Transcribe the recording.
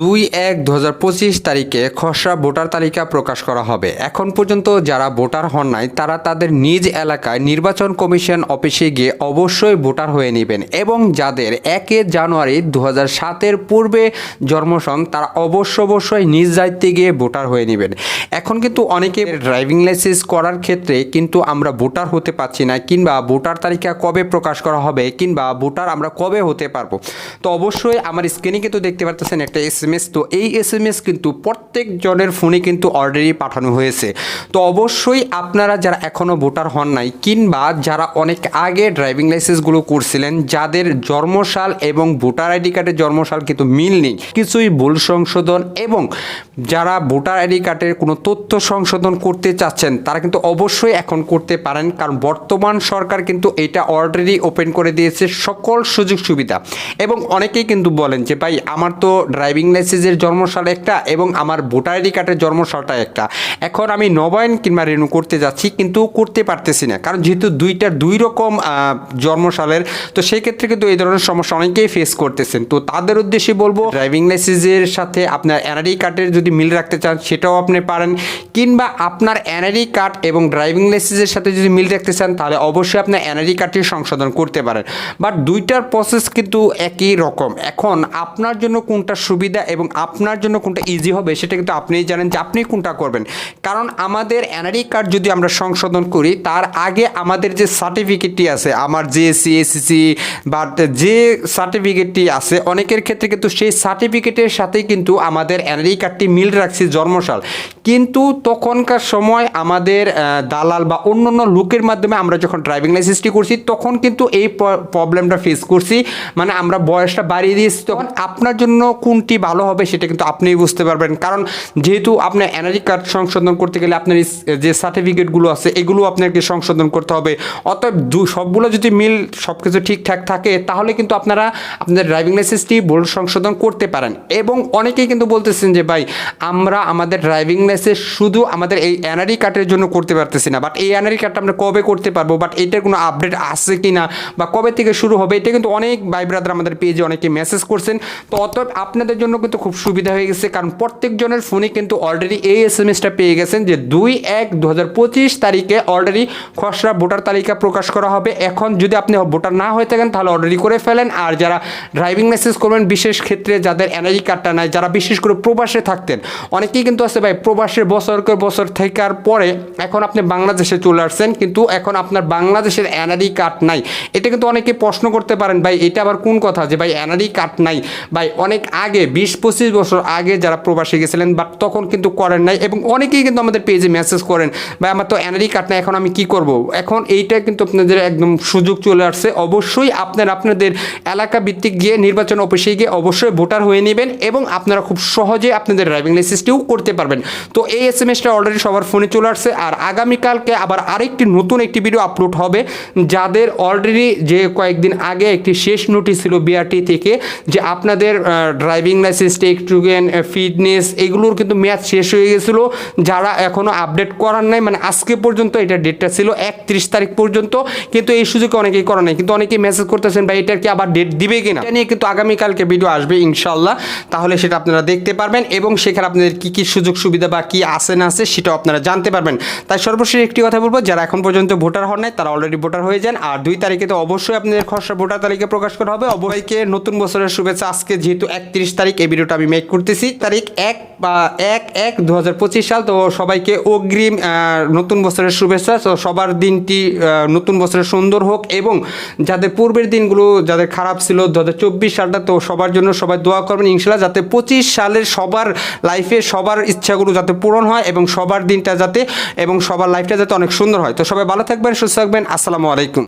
দুই এক দু তারিখে খসড়া ভোটার তালিকা প্রকাশ করা হবে। এখন পর্যন্ত যারা ভোটার হন নাই, তারা তাদের নিজ এলাকায় নির্বাচন কমিশন অফিসে গিয়ে অবশ্যই ভোটার হয়ে নেবেন এবং যাদের একে জানুয়ারি দু সাতের পূর্বে জন্মসন, তারা অবশ্য অবশ্যই নিজ দায়িত্বে গিয়ে ভোটার হয়ে নেবেন। এখন কিন্তু অনেকে ড্রাইভিং লাইসেন্স করার ক্ষেত্রে কিন্তু আমরা ভোটার হতে পারছি না, কিংবা ভোটার তালিকা কবে প্রকাশ করা হবে, কিংবা ভোটার আমরা কবে হতে পারব। তো অবশ্যই আমার স্ক্রিনে কিন্তু দেখতে পারতেছেন একটা এস এস তো এই এস এম এস কিন্তু প্রত্যেক জনের ফোনে কিন্তু অলরেডি পাঠানো হয়েছে। তো অবশ্যই আপনারা যারা এখনও ভোটার হন নাই, কিংবা যারা অনেক আগে ড্রাইভিং লাইসেন্সগুলো করছিলেন, যাদের জন্মসাল এবং ভোটার আইডি কার্ডের জন্মসাল কিন্তু মিল নেই, কিছুই ভুল সংশোধন এবং যারা ভোটার আইডি কার্ডের কোনো তথ্য সংশোধন করতে চাচ্ছেন, তারা কিন্তু অবশ্যই এখন করতে পারেন, কারণ বর্তমান সরকার কিন্তু এটা অলরেডি ওপেন করে দিয়েছে সকল সুযোগ সুবিধা। এবং অনেকেই কিন্তু বলেন যে, ভাই, আমার তো ড্রাইভিং লাইসেন্সের জন্মসাল একটা এবং আমার ভোটার আইডি কার্ডের জন্মসালটা একটা। এখন আমি নবায়ন কিংবা রেনু করতে যাচ্ছি কিন্তু করতে পারতেছি না। কারণ যেহেতু দুইটার দুই রকম আহ, জন্মসালের তো সেই ক্ষেত্রে কিন্তু এই ধরনের সমস্যা অনেকেই ফেস করতেছেন। তো তাদের উদ্দেশ্যে বলব ড্রাইভিং লাইসেন্সের সাথে আপনার এনআরই কার্ডের যদি মিল রাখতে চান সেটাও আপনি পারেন। কিংবা আপনার এনআরই কার্ড এবং ড্রাইভিং লাইসেন্সের সাথে যদি মিল রাখতে চান তাহলে অবশ্যই আপনার এনআরই কার্ডটি সংশোধন করতে পারেন। বাট দুইটার প্রসেস কিন্তু একই রকম। এখন আপনার জন্য কোনটা সুবিধা এবং আপনার জন্য কোনটা ইজি হবে সেটা কিন্তু আপনিই জানেন যে আপনি কোনটা করবেন। কারণ আমাদের এনআরই কার্ড যদি আমরা সংশোধন করি, তার আগে আমাদের যে সার্টিফিকেটটি আছে, আমার জিএসসি এসিসি বা যে সার্টিফিকেটটি আছে, অনেকের ক্ষেত্রে কিন্তু সেই সার্টিফিকেটের সাথেই কিন্তু আমাদের এনআরই কার্ডটি মিল রাখছি জন্মসাল। কিন্তু তখনকার সময় আমাদের দালাল বা অন্য অন্য লোকের মাধ্যমে আমরা যখন ড্রাইভিং লাইসেন্সটি করছি, তখন কিন্তু এই প্রবলেমটা ফেস করছি। মানে আমরা বয়সটা বাড়িয়ে দিয়েছি। তখন আপনার জন্য কোনটি ভালো হবে সেটা কিন্তু আপনিই বুঝতে পারবেন। কারণ যেহেতু আপনার এনআরই কার্ড সংশোধন করতে গেলে আপনার যে সার্টিফিকেটগুলো আছে, এগুলো আপনাকে সংশোধন করতে হবে। অতএব দু, সবগুলো যদি মিল সব কিছু ঠিকঠাক থাকে, তাহলে কিন্তু আপনারা আপনাদের ড্রাইভিং লাইসেন্সটি ভুল সংশোধন করতে পারেন। এবং অনেকেই কিন্তু বলতেছেন যে, ভাই, আমরা আমাদের ড্রাইভিং লাইসেন্স শুধু আমাদের এই এনআরই কার্ডের জন্য করতে পারতেছি না। বাট এই এনআরই কার্ডটা আমরা কবে করতে পারব? বাট এটার কোনো আপডেট আছে কি না বা কবে থেকে শুরু হবে? এটা কিন্তু অনেক ভাই ব্রাদার আমাদের পেজে অনেকে মেসেজ করছেন। তো অতএব আপনাদের জন্য কিন্তু খুব সুবিধা হয়ে গেছে, কারণ প্রত্যেকজনের ফোনে কিন্তু অলরেডি এই এস এম এসটা পেয়ে গেছেন যে দুই এক দু হাজার তারিখে অলরেডি খসড়া ভোটার তালিকা প্রকাশ করা হবে। এখন যদি আপনি ভোটার না হয়ে থাকেন, তাহলে অলরেডি করে ফেলেন। আর যারা ড্রাইভিং লাইসেন্স করবেন, বিশেষ ক্ষেত্রে যাদের এনআরজি কার্ডটা নাই, যারা বিশেষ করে প্রবাসে থাকতেন, অনেকেই কিন্তু আছে ভাই প্রবাসের বছরকে বছর থাকার পরে এখন আপনি বাংলাদেশে চলে আসছেন, কিন্তু এখন আপনার বাংলাদেশের এনআরই কার্ড নাই। এটা কিন্তু অনেকে প্রশ্ন করতে পারেন, ভাই, এটা আবার কোন কথা? যে ভাই এনআরই কার্ড নাই। ভাই, অনেক আগে বিশ পঁচিশ বছর আগে যারা প্রবাসে গেছিলেন বাট তখন কিন্তু করেন নাই এবং অনেকেই কিন্তু আমাদের পেজে মেসেজ করেন, ভাই, আমার তো এনআরই কার্ড নাই, এখন আমি কি করব? এখন এইটা কিন্তু আপনাদের একদম সুযোগ চলে আসছে। অবশ্যই আপনার আপনাদের এলাকা ভিত্তিক গিয়ে নির্বাচন অফিসে গিয়ে অবশ্যই ভোটার হয়ে নেবেন এবং আপনারা খুব সহজে আপনাদের ড্রাইভিং লাইসেন্সটিও করতে পারবেন। তো এই এস এম এসটা অলরেডি সবার ফোনে চলে আসছে। আর আগামীকালকে আবার আরেকটি নতুন একটি ভিডিও আপলোড হবে, যাদের অলরেডি যে কয়েকদিন আগে একটি শেষ নোটিশ ছিল বিআরটি থেকে, যে আপনাদের ড্রাইভিং লাইসেন্স টেকটুগেন ফিটনেস এগুলোর কিন্তু ম্যাচ শেষ হয়ে গেছিল। যারা এখনও আপডেট করার নাই মানে আজকে পর্যন্ত এটা ডেটটা ছিল একত্রিশ তারিখ পর্যন্ত। কিন্তু এই সুযোগে অনেকেই করা নাই। কিন্তু অনেকেই মেসেজ করতেছেন, ভাই, এটার কি আবার ডেট দিবে কিনা? এটা নিয়ে কিন্তু আগামীকালকে ভিডিও আসবে ইনশাল্লাহ তাহলে সেটা আপনারা দেখতে পারবেন এবং সেখানে আপনাদের কি কি সুযোগ সুবিধা বা কি আছে না আছে সেটাও আপনারা জানতে পারবেন। তাই সর্বশেষ একটি কথা বলব, যারা এখন পর্যন্ত ভোটার হন নাই, তারা অলরেডি ভোটার হয়ে যান। আর দুই তারিখে তো অবশ্যই আপনাদের খসড়া ভোটার তালিকা প্রকাশ করা হবে। অবশ্যইকে নতুন বছরের শুভেচ্ছা। আজকে যেহেতু একত্রিশ তারিখ ভিডিওটা আমি মেক করতেছি। তারিখ এক বা এক এক দু সাল। তো সবাইকে অগ্রিম নতুন বছরের শুভেচ্ছা। তো সবার দিনটি নতুন বছরের সুন্দর হোক এবং যাদের পূর্বের দিনগুলো যাদের খারাপ ছিল দু হাজার চব্বিশ সালটা, তো সবার জন্য সবাই দোয়া করবেন ইনশাল্লাহ যাতে পঁচিশ সালের সবার লাইফে সবার ইচ্ছাগুলো যাতে পূরণ হয় এবং সবার দিনটা যাতে এবং সবার লাইফটা যাতে অনেক সুন্দর হয়। তো সবাই ভালো থাকবেন, সুস্থ থাকবেন। আসসালামু আলাইকুম।